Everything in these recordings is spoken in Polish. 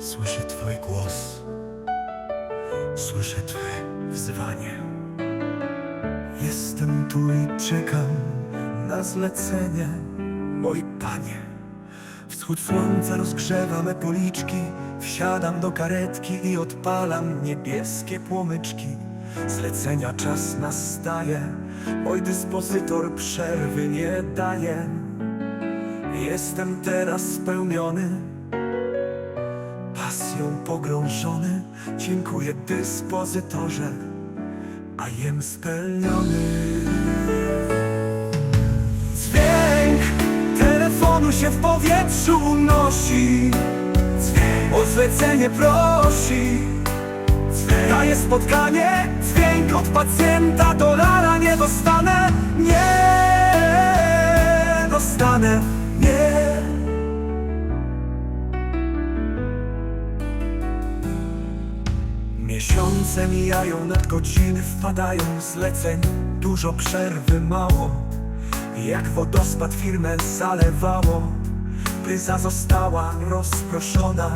Słyszę Twój głos, słyszę Twe wzywanie. Jestem tu i czekam na zlecenie, mój Panie. Wschód słońca rozgrzewa me policzki, wsiadam do karetki i odpalam niebieskie płomyczki. Zlecenia czas nastaje, mój dyspozytor przerwy nie daje. Jestem teraz spełniony, pasją pogrążony. Dziękuję dyspozytorze, a jem spełniony. Dźwięk telefonu się w powietrzu unosi. Dźwięk o zlecenie prosi. Dźwięk daje spotkanie. Dźwięk od pacjenta dolara nie dostanę. Nie dostanę. Miesiące mijają, nadgodziny wpadają zleceń. Dużo przerwy mało Jak wodospad firmę zalewało Bryza została rozproszona.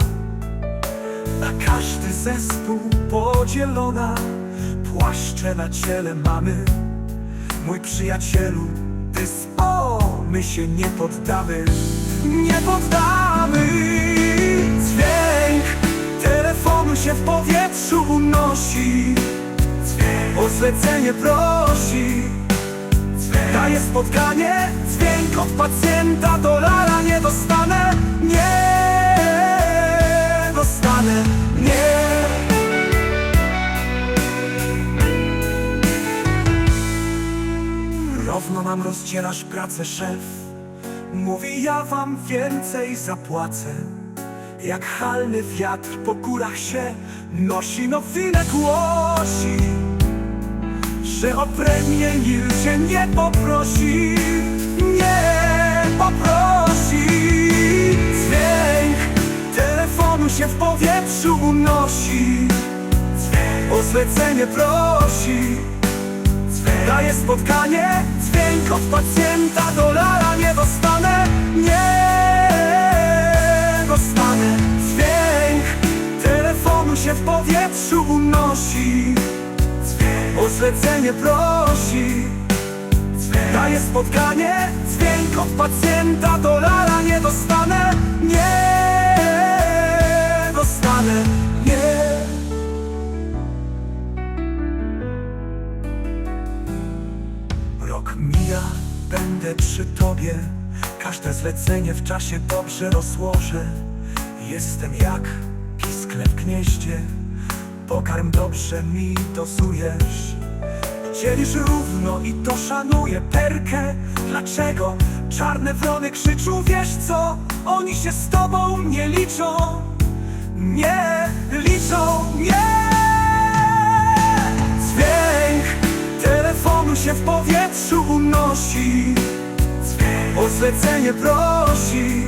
Na każdy zespół podzielona Płaszcze na ciele mamy. Mój przyjacielu, dyspo My się nie poddamy Nie poddamy się w powietrzu unosi. O zlecenie prosi. Daje spotkanie Dźwięk od pacjenta dolara nie dostanę. Nie dostanę, nie. Równo nam rozdzielasz pracę szef. Mówi ja wam więcej zapłacę Jak halny wiatr po górach się nosi Nowinę głosi Że o premię nikt się nie poprosi Nie poprosi. Dźwięk telefonu się w powietrzu unosi o zlecenie prosi. Daje spotkanie, dźwięk od pacjenta Dolara nie dostanę, zlecenie prosi. Daje spotkanie, dźwięk od pacjenta Dolara nie dostanę, nie dostanę, nie. Rok mija, będę przy tobie Każde zlecenie w czasie dobrze rozłożę. Jestem jak piskle w gnieździe Pokarm dobrze mi dosujesz Dzielisz równo i to szanuję perkę. Dlaczego czarne wrony krzyczą Wiesz co, oni się z tobą nie liczą. Nie liczą, nie! Dźwięk telefonu się w powietrzu unosi. O zlecenie prosi.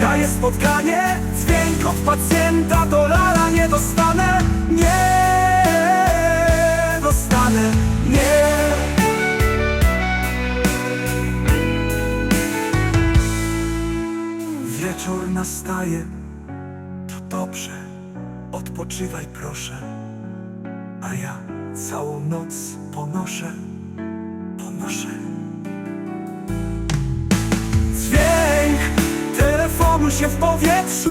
Daje spotkanie. Dźwięk od pacjenta dolara nie dostanę. Nie Wieczór nastaje To dobrze Odpoczywaj proszę a ja całą noc ponoszę, ponoszę. Dźwięk telefonu się w powietrzu